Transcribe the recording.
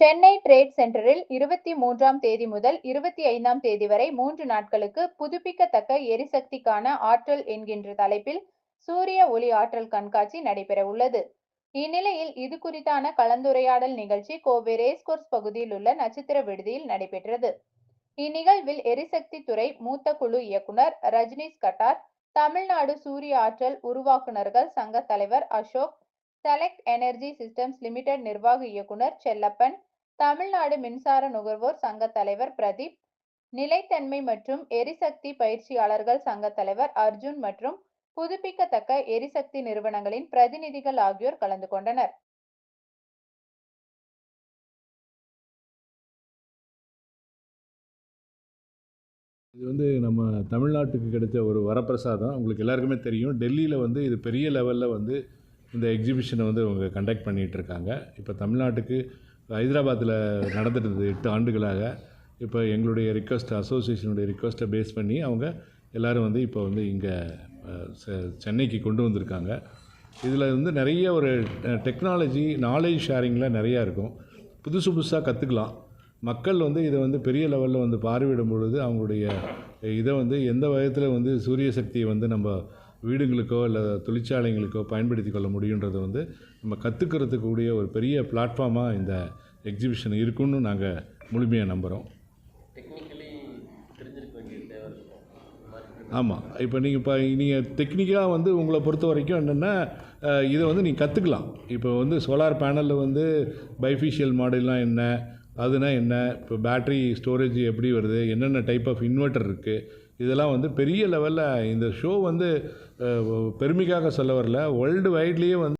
Chennai trade சென்டரில் இருபத்தி மூன்றாம் தேதி முதல் இருபத்தி ஐந்தாம் தேதி வரை மூன்று நாட்களுக்கு புதுப்பிக்கத்தக்க எரிசக்திக்கான ஆற்றல் என்கின்ற தலைப்பில் சூரிய ஒளி ஆற்றல் கண்காட்சி நடைபெற உள்ளது இந்நிலையில் இது குறித்தான கலந்துரையாடல் நிகழ்ச்சி கோவை ரேஸ்கோர்ஸ் பகுதியில் உள்ள நட்சத்திர விடுதியில் நடைபெற்றது. இந்நிகழ்வில் எரிசக்தி துறை மூத்த குழு இயக்குனர் ரஜினிஷ் கட்டார் தமிழ்நாடு சூரிய ஆற்றல் உருவாக்குனர்கள் சங்க தலைவர் Ashok select energy systems limited நிர்வாக இயக்குனர் செல்லப்பன் தமிழ்நாடு மின்சார நுகர்வோர் சங்க தலைவர் பிரதீப் நிலைத்தன்மை மற்றும் எரிசக்தி பயிற்சியாளர்கள் சங்க தலைவர் அர்ஜுன் மற்றும் புதுப்பிக்கத்தக்க எரிசக்தி நிறுவனங்களின் பிரதிநிதிகள் ஆகியோர் கலந்து கொண்டனர். இது வந்து நம்ம தமிழ்நாட்டுக்கு கிடைச்ச ஒரு வரப்பிரசாதம். உங்களுக்கு எல்லாருக்குமே தெரியும். டெல்லியில் வந்து இது பெரிய லெவலில் வந்து இந்த எக்ஸிபிஷனை வந்து அவங்க கண்டக்ட் பண்ணிகிட்டு இருக்காங்க. இப்போ தமிழ்நாட்டுக்கு ஹைதராபாத்தில் நடந்துட்டு இருந்தது எட்டு ஆண்டுகளாக. இப்போ எங்களுடைய ரிக்வஸ்ட் அசோசியேஷனுடைய ரிக்வஸ்ட்டை பேஸ் பண்ணி அவங்க எல்லோரும் வந்து இப்போ வந்து இங்கே சென்னைக்கு கொண்டு வந்திருக்காங்க. இதில் வந்து நிறைய ஒரு டெக்னாலஜி நாலேஜ் ஷேரிங்லாம் நிறையா இருக்கும். புதுசு புதுசாக கற்றுக்கலாம் மக்கள் வந்து இதை வந்து பெரிய லெவலில் வந்து பார்வையிடும் பொழுது அவங்களுடைய இதை வந்து எந்த விதத்தில் வந்து சூரிய சக்தியை வந்து நம்ம வீடுங்களுக்கோ இல்லை தொழிற்சாலைங்களுக்கோ பயன்படுத்தி கொள்ள முடியுன்றதை வந்து நம்ம கற்றுக்கிறதுக்கு கூடிய ஒரு பெரிய பிளாட்ஃபார்மாக இந்த எக்ஸிபிஷன் இருக்குன்னு நாங்கள் முழுமையாக நம்புகிறோம் ஆமாம் இப்போ நீங்கள் இப்போ நீங்கள் டெக்னிக்காக வந்து உங்களை பொறுத்த வரைக்கும் என்னென்னா இதை வந்து நீங்கள் கற்றுக்கலாம் இப்போ வந்து சோலார் பேனலில் வந்து பைஃபிஷியல் மாடல்லாம் என்ன? அதுனா என்ன? இப்போ பேட்ரி ஸ்டோரேஜ் எப்படி வருது? என்னென்ன டைப் ஆஃப் இன்வெர்ட்டர் இருக்குது இதெல்லாம் வந்து பெரிய லெவலில் இந்த ஷோ வந்து பெருமைக்காக சொல்ல வரல. வேர்ல்டு வைட்லேயே வந்து